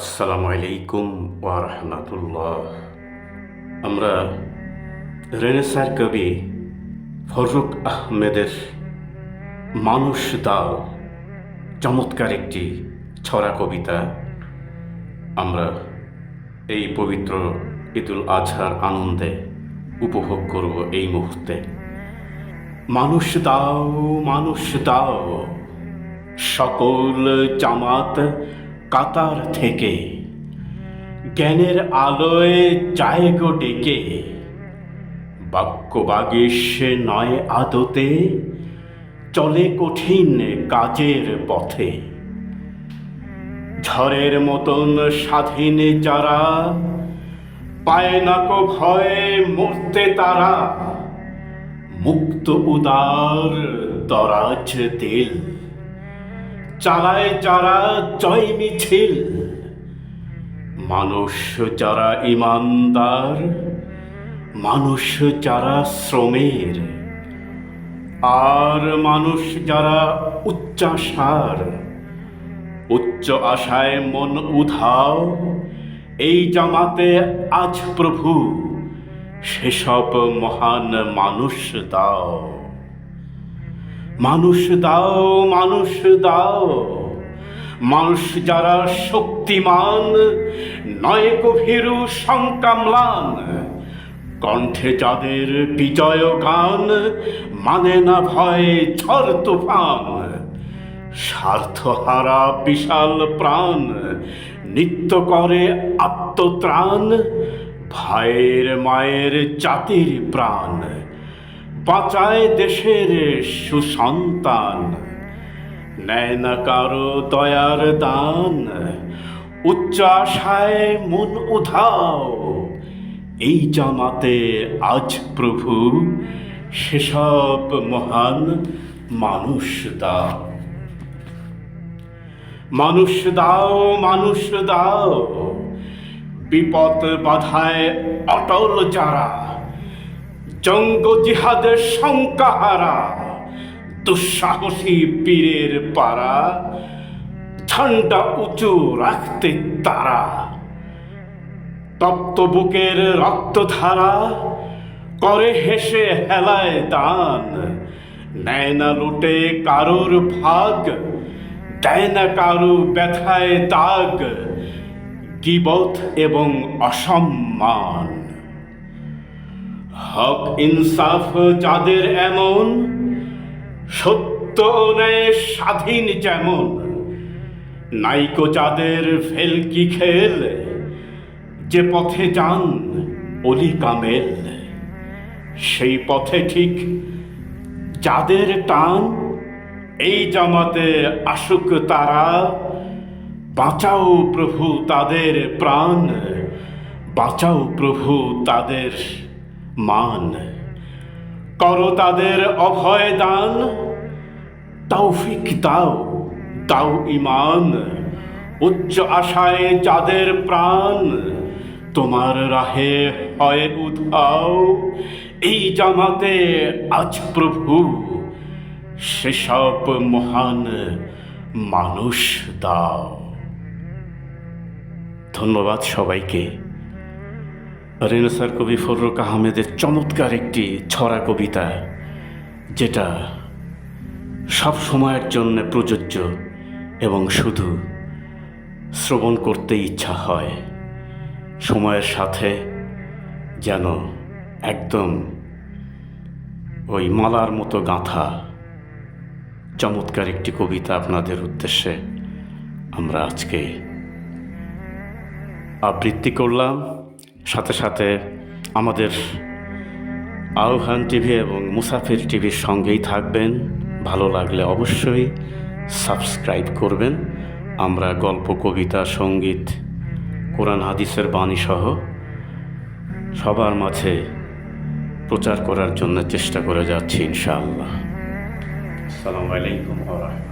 আসসালামু আলাইকুম ওয়া রাহমাতুল্লাহ। আমরা রেনেসার কবি ফরুক আহমেদের মানুষ দাও, চমৎকার একটি ছড়া কবিতা। আমরা এই পবিত্র ঈদুল আজহার আনন্দে উপভোগ করব এই মুহূর্তে। মানুষ দাও মানুষ দাও, সকল জামাত কাতার থেকে। জ্ঞানের আলোয় জায়গো ডেকে। বাক্য বাগেশে নয় আদতে চলে কঠিন কাজের পথে। ঝড়ের মতন স্বাধীন যারা পায় না কো ভয়ে মরতে তারা। মুক্ত উদার দরাজ দিল চালায় যারা জয় মিছিল, মানুষ যারা ইমানদার, মানুষ যারা শ্রমের, আর মানুষ যারা উচ্চাসার, উচ্চ আশায় মন উধাও, এই জামাতে আজ প্রভু, সেসব মহান মানুষ দাও। মানুষ দাও মানুষ দাও। মানুষ যারা শক্তিমান নয় গভীরু সংকামলান কণ্ঠে যাদের বিজয় গান মানে না ভয় ঝড় তুফান। স্বার্থহারা বিশাল প্রাণ, নিত্য করে আত্মত্রাণ ভাইয়ের মায়ের জাতির প্রাণ। বাঁচায় দেশের সুসন্তান। নেয় না কারও দয়ার দান। উচ্চ আশায় মন উধাও। এই জামাতে আজ প্রভু সেসব মহান মানুষ দাও। মানুষ দাও মানুষ দাও। বিপদ বাধায় অটল যারা জঙ্গ জিহাদের শঙ্কাহারা দুঃসাহসী পীরের পাড়া, ঝান্ডা উঁচু রাখতে তারা, তপ্ত বুকের রক্তধারা, করে হেসে হেলায় দান, নেয় না লুটে কারোর ভাগ, দেয় না কারও ব্যথায় দাগ, গিবত এবং অসম্মান। হক ইনসাফ যাদের এমন, সত্য ও ন্যায় স্বাধীন যেমন। নাইকো যাদের ফেলকি খেল, যে পথে যান অলি কামেল। সেই পথে ঠিক যাদের টান, এই জামাতে আসুক তারা। বাঁচাও প্রভু তাদের প্রাণ, বাঁচাও প্রভু তাদের মান। করো তাদের অভয় দান, তৌফিক দাও দাও ইমান উচ্চ আশায় যাদের প্রাণ, তোমার রাহে হয় উধাও। এই জামাতে আজ প্রভু সেসব মহান মানুষ দাও। ধন্যবাদ সবাইকে। রেনেসার কবি ফররুক আহমেদের চমৎকার একটি ছড়া কবিতা, যেটা সব সময়ের জন্য প্রযোজ্য এবং শুধু শ্রবণ করতে ইচ্ছা হয়। সময়ের সাথে যেন একদম ওই মালার মতো গাঁথা চমৎকার একটি কবিতা আপনাদের উদ্দেশ্যে আমরা আজকে আবৃত্তি করলাম। সাথে সাথে আমাদের আহ্বান টিভি এবং মুসাফির টিভির সঙ্গেই থাকবেন। ভালো লাগলে অবশ্যই সাবস্ক্রাইব করবেন। আমরা গল্প, কবিতা, সংগীত, কোরআন, হাদিসের বাণী সহ সবার মাঝে প্রচার করার জন্য চেষ্টা করে যাচ্ছি ইনশাআল্লাহ। আসসালামু আলাইকুম রাহমাতুল্লাহ।